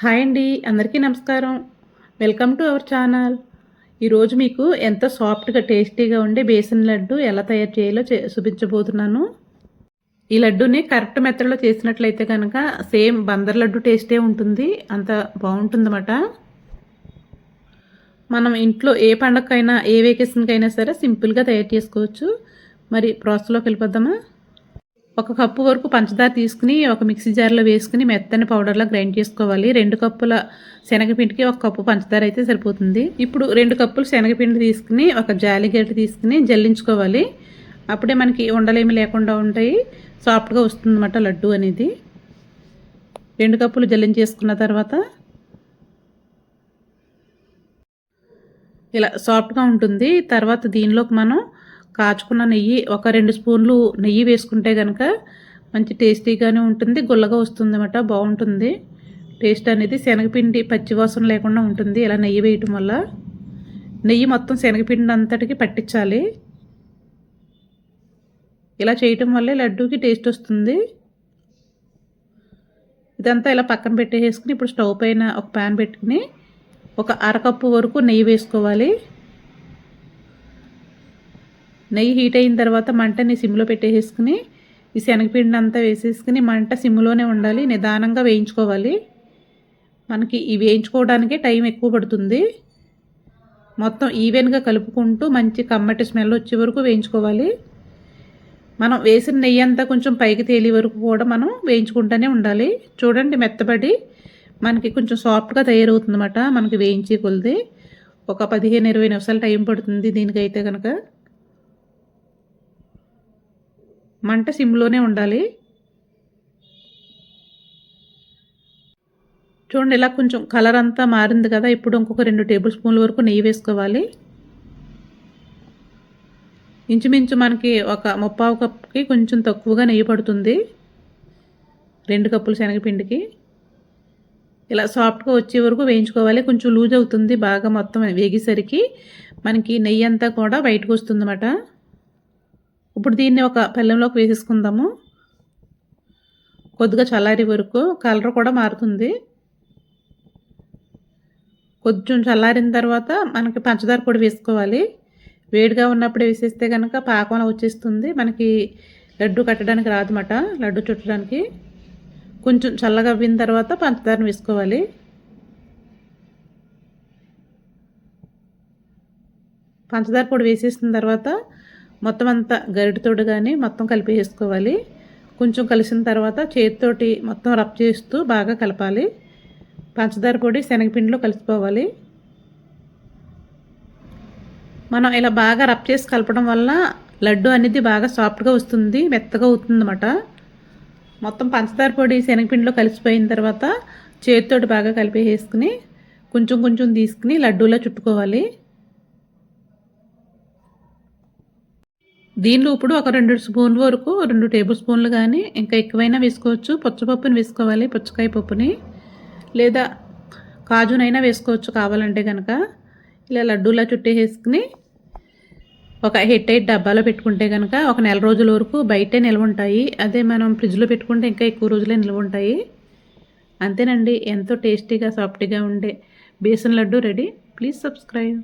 Hi అండి అందరికీ నమస్కారం. Welcome to our channel. ఈరోజు మీకు ఎంత సాఫ్ట్గా టేస్టీగా ఉండే బేసన్ లడ్డు ఎలా తయారు చేయాలో చూపించబోతున్నాను. ఈ లడ్డుని కరెక్ట్ మెథడ్లో చేసినట్లయితే కనుక సేమ్ బందర్ లడ్డు టేస్టే ఉంటుంది. అంత బాగుంటుందన్నమాట. మనం ఇంట్లో ఏ పండగకైనా ఏ వెకేషన్కైనా సరే సింపుల్గా తయారు చేసుకోవచ్చు. మరి ప్రాసెస్లోకి వెళ్ళిపోద్దామా ఒక కప్పు వరకు పంచదార తీసుకుని ఒక మిక్సీ జార్లో వేసుకుని మెత్తని పౌడర్లా గ్రైండ్ చేసుకోవాలి. రెండు కప్పుల శనగపిండికి ఒక కప్పు పంచదార అయితే సరిపోతుంది. ఇప్పుడు రెండు కప్పులు శనగపిండి తీసుకుని ఒక జాలిగడ్డ తీసుకుని జల్లించుకోవాలి. అప్పుడే మనకి ఉండలేమి లేకుండా ఉంటాయి. సాఫ్ట్గా వస్తుందన్నమాట లడ్డు అనేది. రెండు కప్పులు జల్లించేసుకున్న తర్వాత ఇలా సాఫ్ట్గా ఉంటుంది. తర్వాత దీనిలోకి మనం కాచుకున్న నెయ్యి ఒక రెండు స్పూన్లు నెయ్యి వేసుకుంటే కనుక మంచి టేస్టీగానే ఉంటుంది గుల్లగా వస్తుంది అన్నమాట బాగుంటుంది. టేస్ట్ అనేది శనగపిండి పచ్చివాసన లేకుండా ఉంటుంది ఇలా నెయ్యి వేయటం వల్ల. నెయ్యి మొత్తం శనగపిండి అంతటికి పట్టించాలి. ఇలా చేయటం వల్లే లడ్డూకి టేస్ట్ వస్తుంది. ఇదంతా ఇలా పక్కన పెట్టేసుకుని ఇప్పుడు స్టవ్ పైన ఒక ప్యాన్ పెట్టుకుని ఒక అరకప్పు వరకు నెయ్యి వేసుకోవాలి. నెయ్యి హీట్ అయిన తర్వాత మంటని సిమ్లో పెట్టేసుకుని ఈ శనగపిండి అంతా వేసేసుకుని మంట సిమ్లోనే ఉండాలి నిదానంగా వేయించుకోవాలి. మనకి ఈ వేయించుకోవడానికే టైం ఎక్కువ పడుతుంది. మొత్తం ఈవెన్గా కలుపుకుంటూ మంచి కమ్మటి స్మెల్ వచ్చే వరకు వేయించుకోవాలి. మనం వేసిన నెయ్యి అంతా కొంచెం పైకి తేలి వరకు కూడా మనం వేయించుకుంటూనే ఉండాలి. చూడండి మెత్తబడి మనకి కొంచెం సాఫ్ట్గా తయారవుతుందన్నమాట మనకి వేయించే కొలిది. ఒక పదిహేను ఇరవై నిమిషాలు టైం పడుతుంది దీనికైతే కనుక మంట సిమ్లోనే ఉండాలి. చూడండి ఇలా కొంచెం కలర్ అంతా మారింది కదా ఇప్పుడు ఇంకొక రెండు టేబుల్ స్పూన్ల వరకు నెయ్యి వేసుకోవాలి. ఇంచుమించు మనకి ఒక ముప్పావు కప్కి కొంచెం తక్కువగా నెయ్యి పడుతుంది. రెండు కప్పులు శనగపిండికి. ఇలా సాఫ్ట్గా వచ్చే వరకు వేయించుకోవాలి. కొంచెం లూజ్ అవుతుంది బాగా మొత్తం వేగేసరికి. మనకి నెయ్యి అంతా కూడా బయటకు వస్తుంది అన్నమాట ఇప్పుడు దీన్ని ఒక పళ్ళెంలోకి వేసేసుకుందాము. కొద్దిగా చల్లారి వరకు కలర్ కూడా మారుతుంది. కొంచెం చల్లారిన తర్వాత మనకి పంచదార పొడి వేసుకోవాలి. వేడిగా ఉన్నప్పుడు వేసేస్తే కనుక పాకం వచ్చేస్తుంది. మనకి లడ్డు కట్టడానికి రాదన్నమాట లడ్డు చుట్టడానికి. కొంచెం చల్లగా అవ్విన తర్వాత పంచదారను వేసుకోవాలి. పంచదార పొడి వేసేసిన తర్వాత మొత్తం అంతా గరిటతోడు కానీ మొత్తం కలిపి వేసుకోవాలి కొంచెం కలిసిన తర్వాత చేతితోటి మొత్తం రబ్ చేస్తూ బాగా కలపాలి. పంచదార పొడి శనగపిండిలో కలిసిపోవాలి. మనం ఇలా బాగా రబ్ చేసి కలపడం వల్ల లడ్డు అనేది బాగా సాఫ్ట్గా వస్తుంది మెత్తగా అవుతుంది అన్నమాట మొత్తం పంచదార పొడి శనగపిండిలో కలిసిపోయిన తర్వాత చేతితోటి బాగా కలిపి వేసుకుని కొంచెం కొంచెం తీసుకుని లడ్డూలా చుట్టుకోవాలి. దీనిలో ఇప్పుడు ఒక రెండు స్పూన్ల వరకు రెండు టేబుల్ స్పూన్లు కానీ ఇంకా ఎక్కువైనా వేసుకోవచ్చు. పుచ్చపప్పుని వేసుకోవాలి పుచ్చకాయ పప్పుని. లేదా కాజునైనా వేసుకోవచ్చు కావాలంటే కనుక ఇలా లడ్డూలా చుట్టేసుకుని ఒక హెట్ ఎయిట్ డబ్బాలో పెట్టుకుంటే కనుక ఒక నెల రోజుల వరకు బయటే నిల్వ ఉంటాయి. అదే మనం ఫ్రిడ్జ్లో పెట్టుకుంటే ఇంకా ఎక్కువ రోజులే నిల్వ ఉంటాయి. అంతేనండి. ఎంతో టేస్టీగా సాఫ్ట్గా ఉండే besan laddu ready. Please subscribe.